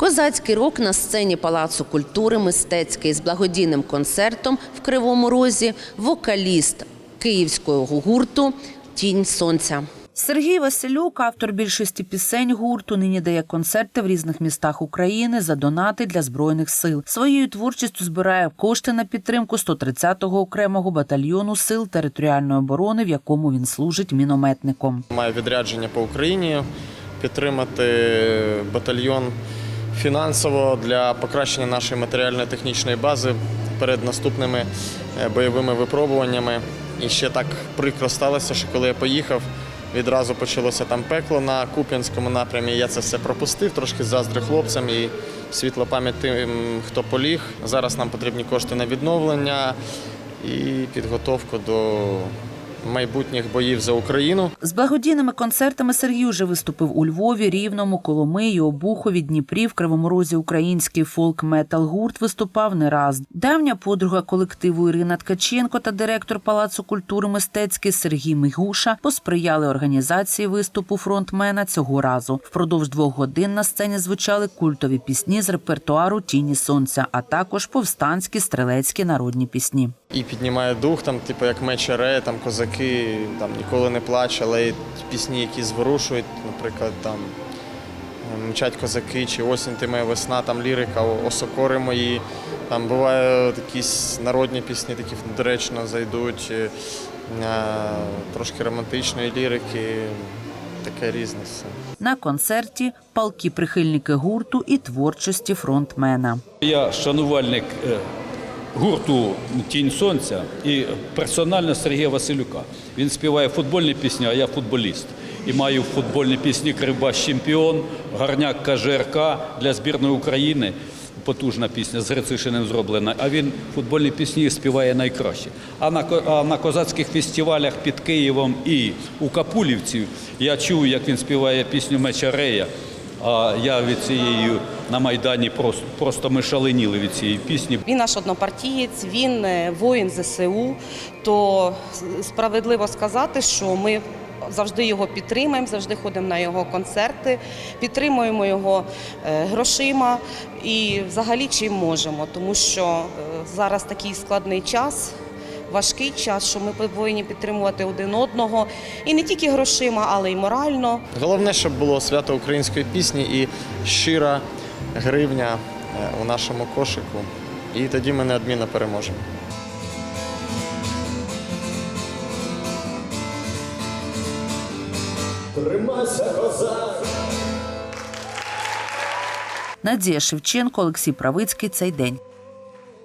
Козацький рок на сцені Палацу культури мистецький з благодійним концертом в Кривому Розі, вокаліст київського гурту Тінь сонця. Сергій Василюк, автор більшості пісень гурту, нині дає концерти в різних містах України за донати для збройних сил. Своєю творчістю збирає кошти на підтримку 130-го окремого батальйону сил територіальної оборони, в якому він служить мінометником. Маю відрядження по Україні, підтримати батальйон фінансово для покращення нашої матеріально-технічної бази перед наступними е, бойовими випробуваннями. І ще так прикро сталося, що коли я поїхав, відразу почалося там пекло на Куп'янському напрямі. Я це все пропустив, трошки заздрив хлопцям і світла пам'ять тим, хто поліг. Зараз нам потрібні кошти на відновлення і підготовку до майбутніх боїв за Україну. З благодійними концертами Сергій уже виступив у Львові, Рівному, Коломиї, Обухові, Дніпрі, в Кривому Розі український фолк-метал гурт виступав не раз. Давня подруга колективу Ірина Ткаченко та директор Палацу культури мистецький Сергій Мигуша посприяли організації виступу фронтмена цього разу. Впродовж двох годин на сцені звучали культові пісні з репертуару Тіні сонця, а також повстанські стрілецькі народні пісні. І піднімає дух, там, типу, як мечере, там козаки там ніколи не плачуть, але й пісні, які зворушують, наприклад, там е, мчать козаки чи осінь ти моя весна, там лірика, осокори мої. Там бувають якісь народні пісні, такі доречно зайдуть, е, е, трошки романтичної лірики, таке різне все. На концерті палкі прихильники гурту і творчості фронтмена. Я шанувальник е, гурту Тінь Сонця і персонально Сергія Василюка. Він співає футбольні пісні, а я футболіст. І маю футбольні пісні Кривбас чемпіон, Гарняк КЖРК для збірної України. Потужна пісня з Грицишиним зроблена. А він футбольні пісні співає найкраще. А на, а на козацьких фестивалях під Києвом і у Капулівці я чув, як він співає пісню Мечарея. А я від цієї на Майдані просто, просто ми шаленіли від цієї пісні. Він наш однопартієць, він е, воїн ЗСУ. То справедливо сказати, що ми завжди його підтримуємо, завжди ходимо на його концерти, підтримуємо його е, грошима і взагалі чим можемо, тому що е, зараз такий складний час. Важкий час, що ми повинні підтримувати один одного і не тільки грошима, але й морально. Головне, щоб було свято української пісні і щира гривня е, у нашому кошику. І тоді ми неодмінно переможемо. Надія Шевченко, Олексій Правицький. Цей день.